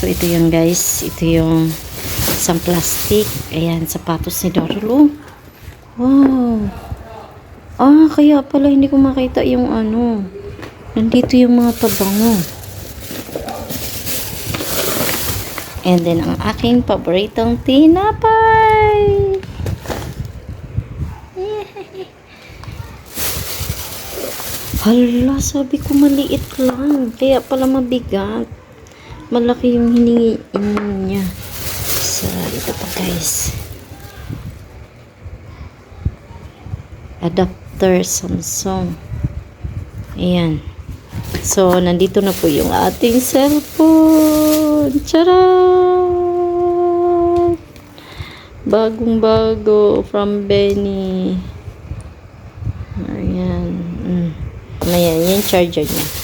So, ito yung guys. Ito yung isang plastic. Ayan, sapatos ni Dorlo. Wow. Ah, kaya pala hindi ko makita yung ano. Nandito yung mga pabango. And then, ang aking paboritong tinapay. Hala, sabi ko maliit lang. Kaya pala mabigat. Malaki yung hiningi niya. So, ito pa guys. Adapter Samsung. Ayan. So, nandito na po yung ating cellphone. Charot! Bagong bago from Benny. Ayan. Mm. Ayan, yung charger niya.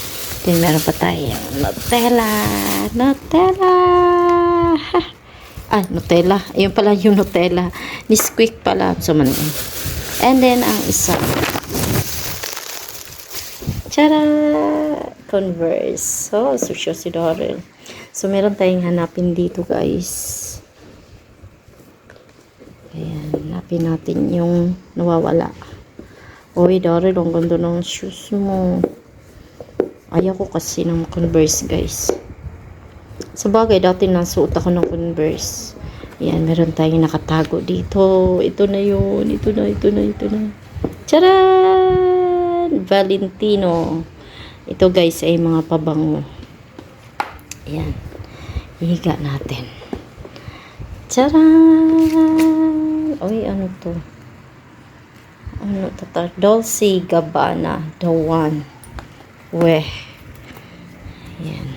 Then, meron pa tayo. Nutella! Nutella! Ha! Ah, Nutella. Ayun pala yung Nutella. Nisquik pala. So, man. And then, ang isa. Tara! Converse. So, susyo si Dorel. So, meron tayong hanapin dito, guys. Ayan, hanapin natin yung nawawala. Uy, Dorel, ang ganda ng shoes mo. Ayaw ko kasi ng Converse, guys. Sa bagay, dati nasuot ako ng Converse. Ayan, meron tayong nakatago dito. Ito na yun. Ito na, ito na, ito na. Charan! Valentino. Ito guys ay mga pabango. Ayan. Ihiga natin. Charan! Uy, ano to? Ano to? Dolce Gabbana. The one. Weh. Ayan.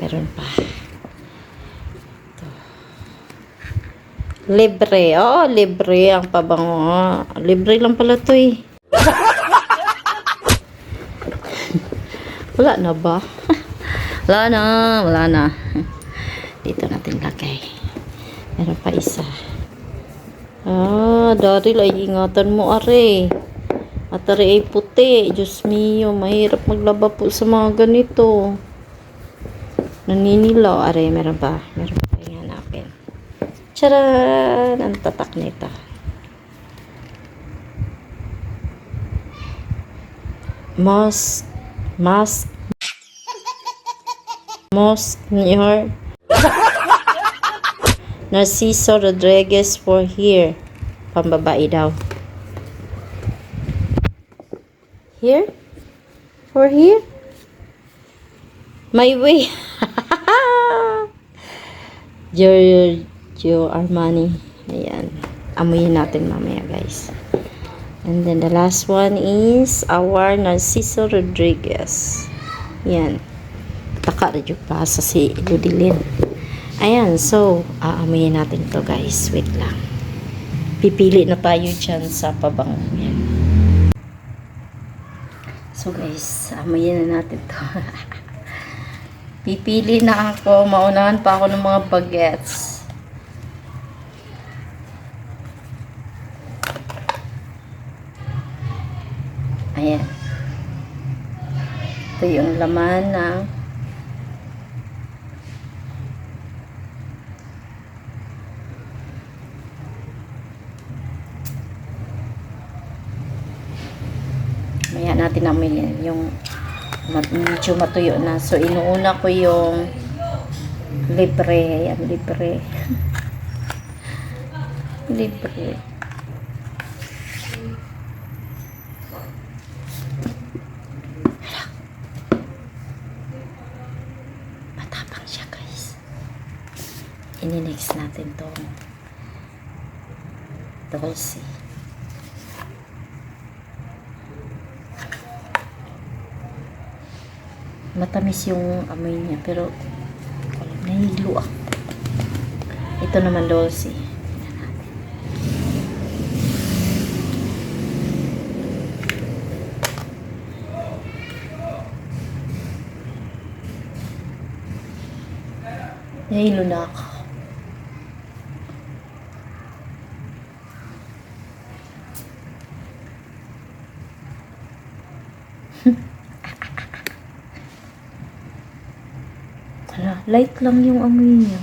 Meron pa. Ito. Libre. Oh, libre ang pabango. Libre lang pala to eh. Wala na ba? wala na, wala na. Dito natin lagay. Meron pa isa. Ah, Daryl, ay ingatan mo, are. At ay puti. Diyos mio, mahirap maglaba po sa mga ganito. Naninilaw, are, meron pa. Meron pa yung hanapin. Charan! Ang tatak nito. Mas, mas, most near Narciso Rodriguez for here. Pambabae daw. Here? For here? My way. Giorgio Armani. Ayan. Amuyin natin mamaya guys. And then the last one is our Narciso Rodriguez. Yan. Taka na yung pasa si Ludilin. Ayan, so, aamuyin natin to guys. Wait lang. Pipili na tayo dyan sa pabango. Yan. So guys, aamuyin na natin to. Pipili na ako. Maunahan pa ako ng mga bagets. Ayan. Ito yung laman ng Maya natin namin yan, yung mat- medyo matuyo na. So, inuuna ko yung libre. Ayan, libre. libre. Matapang siya, guys. Ini-next natin to. Dolce. Matamis yung amoy niya pero nahilo ako. Ito naman dolce. Nahilo na ako. Hala, Light lang yung amoy niya.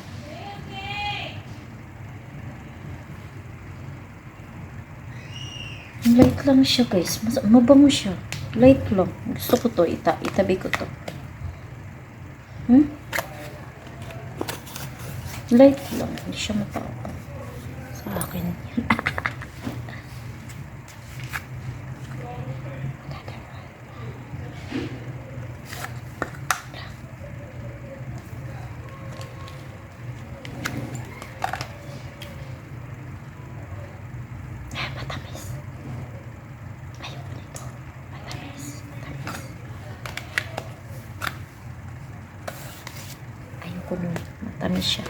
Light lang siya guys. Mas, mabango siya. Light lang. Gusto ko to. Ita, itabi ko to. Hmm? Light lang. Hindi siya matapang. Sa akin. Nun. Matamis siya.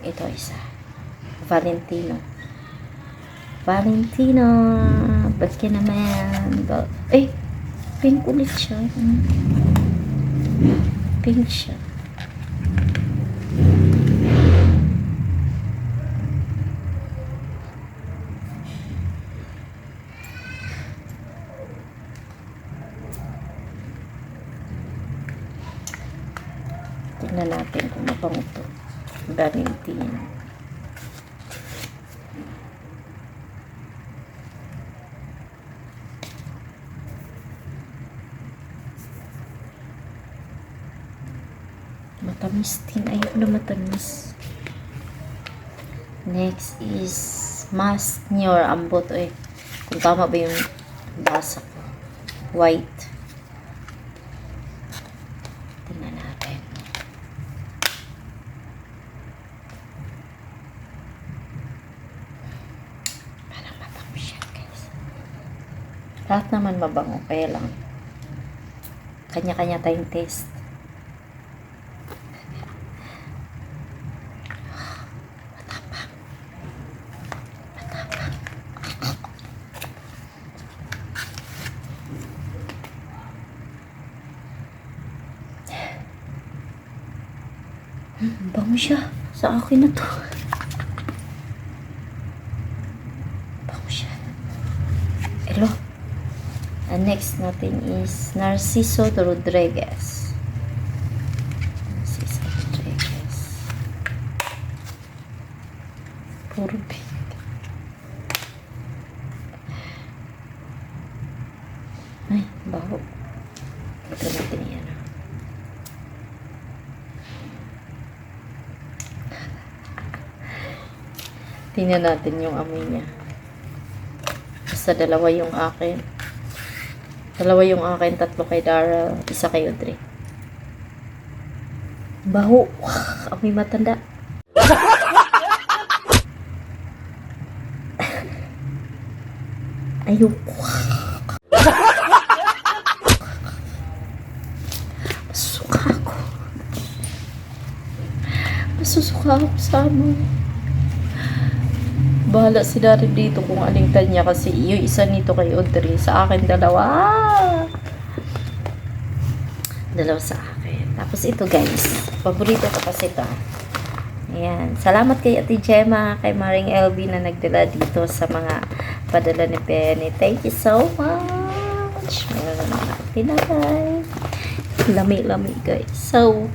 Ito isa. Valentino. Valentino. Ba't ka naman? Ba- Eh! Pink ulit siya. Pink siya. Tingnan natin kung mabango to. Valentino. Matamis din. Ayoko na matamis. Next is Mas Nior Ambot. Eh, kung tama ba yung basa ko. White. Tingnan natin. Parang mabango siya, guys. Lahat naman mabango, kaya lang. Kanya-kanya tayong taste. Matapang. Matapang. Hmm, bango siya. Sa akin na to. Bango siya. Hello. And next natin is Narciso Rodriguez. Narciso Rodriguez. Puro pink. Ay, baho. Ito natin yan. Tingnan natin yung amoy niya. Basta dalawa yung akin. Dalawa yung akin, tatlo kay Dara, isa kay Audrey. Baho. Amoy matanda. Ayoko. Masuka ako. Masusuka ako sa amoy. Bahala si Darin dito kung aling tanya kasi yung isa nito kay Audrey. Sa akin dalawa. Dalawa sa akin. Tapos ito guys. Paborito ko kasi ito. Ayan. Salamat kay Ate Gemma, kay Maring LB na nagdala dito sa mga padala ni Penny. Thank you so much. Meron naman ako tinapay. Lami-lami guys. So,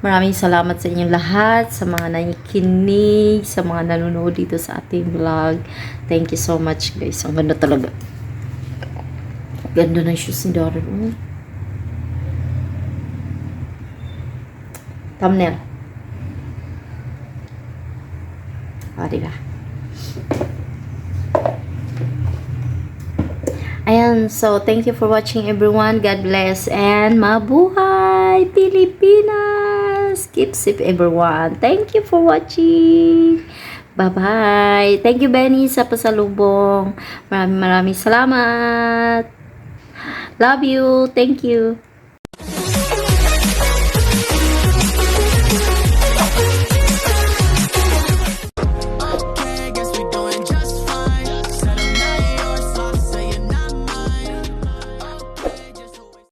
Maraming salamat sa inyong lahat, sa mga nakikinig, sa mga nanonood dito sa ating vlog. Thank you so much guys. Ang ganda talaga. Ganda ng shoes ni Darren. Oh. Thumbnail. Ah, diba? Ayan, so thank you for watching everyone. God bless and mabuhay Pilipinas! Keep safe everyone. Thank you for watching. Bye-bye. Thank you Benny sa pasalubong. Maraming maraming salamat. Love you. Thank you.